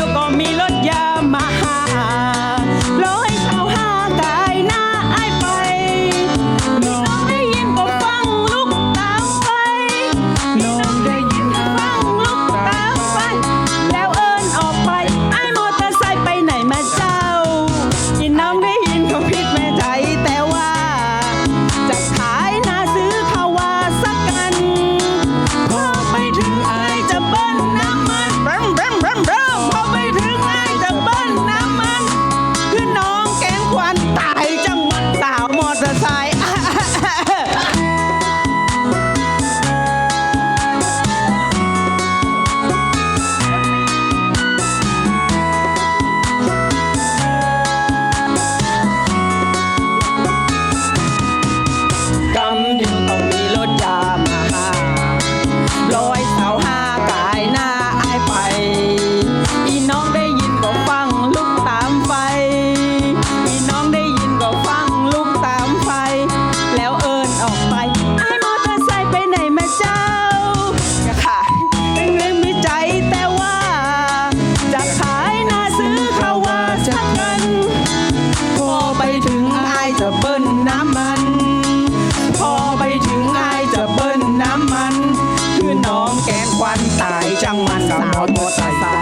yo con mi lo llama. ายจังมันสาวมอตอร์ไซค์